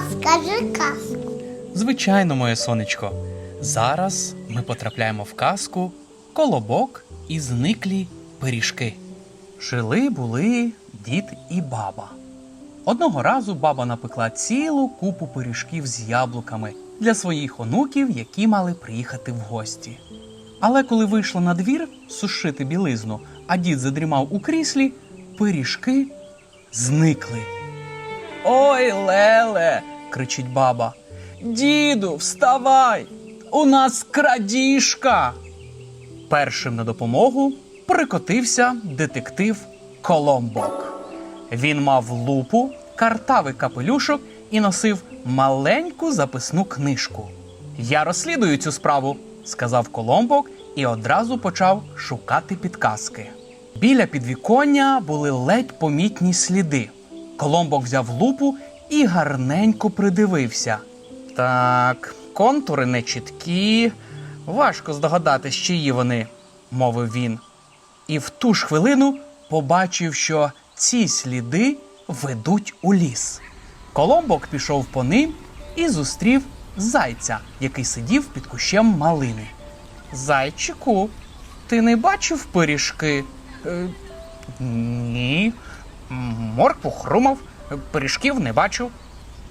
Розкажи казку. Звичайно, моє сонечко. Зараз ми потрапляємо в казку Колобок і зниклі пиріжки. Жили були дід і баба. Одного разу баба напекла цілу купу пиріжків з яблуками для своїх онуків, які мали приїхати в гості. Але коли вийшла на двір сушити білизну, а дід задрімав у кріслі, пиріжки зникли. Ой, Леле, кричить баба. Діду, вставай! У нас крадіжка. Першим на допомогу прикотився детектив Коломбок. Він мав лупу, картавий капелюшок і носив маленьку записну книжку. Я розслідую цю справу, сказав Коломбок і одразу почав шукати підказки. Біля підвіконня були ледь помітні сліди. Коломбок взяв лупу і гарненько придивився. Так, контури не чіткі, важко здогадатись, чиї вони, мовив він. І в ту ж хвилину побачив, що ці сліди ведуть у ліс. Коломбок пішов по ним і зустрів зайця, який сидів під кущем малини. Зайчику, ти не бачив пиріжки? Е, ні. Моркву хрумав, пиріжків не бачив.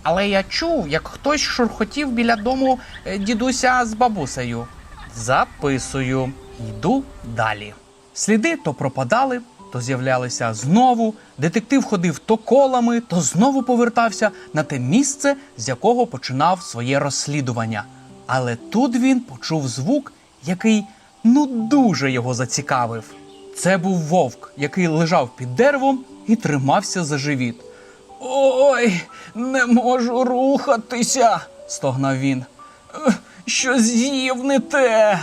Але я чув, як хтось шурхотів біля дому е, дідуся з бабусею. Записую, йду далі. Сліди то пропадали, то з'являлися знову. Детектив ходив то колами, то знову повертався на те місце, з якого починав своє розслідування. Але тут він почув звук, який ну дуже його зацікавив. Це був вовк, який лежав під деревом і тримався за живіт. Ой, не можу рухатися, стогнав він. «Е, Що з'їв не те.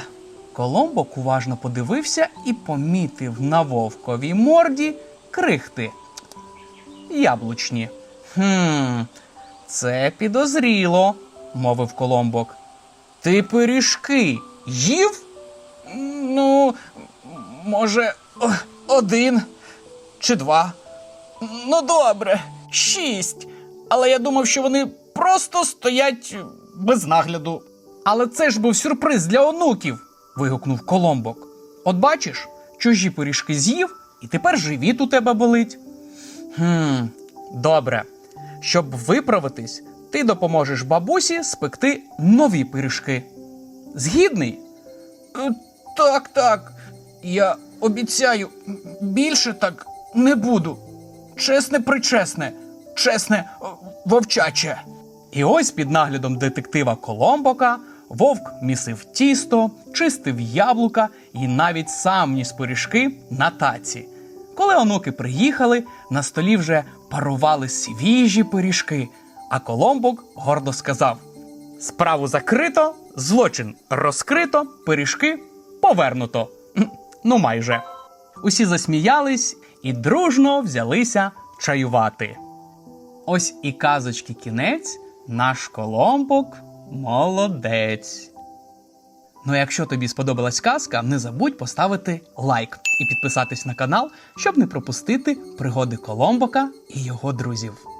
Коломбок уважно подивився і помітив на вовковій морді крихти. Яблучні. Хм, це підозріло, мовив Коломбок. Ти пиріжки їв? Ну, може, один чи два. Ну, добре, шість. Але я думав, що вони просто стоять без нагляду. Але це ж був сюрприз для онуків. вигукнув Коломбок. От бачиш, чужі пиріжки з'їв, і тепер живіт у тебе болить. Хм, добре. Щоб виправитись, ти допоможеш бабусі спекти нові пиріжки. Згідний? Е, Так, так. Я обіцяю, більше так не буду. Чесне причесне, чесне вовчаче. І ось під наглядом детектива Коломбока вовк місив тісто, чистив яблука і навіть сам ніс пиріжки на таці. Коли онуки приїхали, на столі вже парували свіжі пиріжки, а Коломбок гордо сказав: Справу закрито, злочин розкрито, пиріжки повернуто. Ну, майже. Усі засміялись і дружно взялися чаювати. Ось і казочки кінець, наш Коломбок молодець. Ну, а якщо тобі сподобалась казка, не забудь поставити лайк і підписатись на канал, щоб не пропустити пригоди Коломбока і його друзів.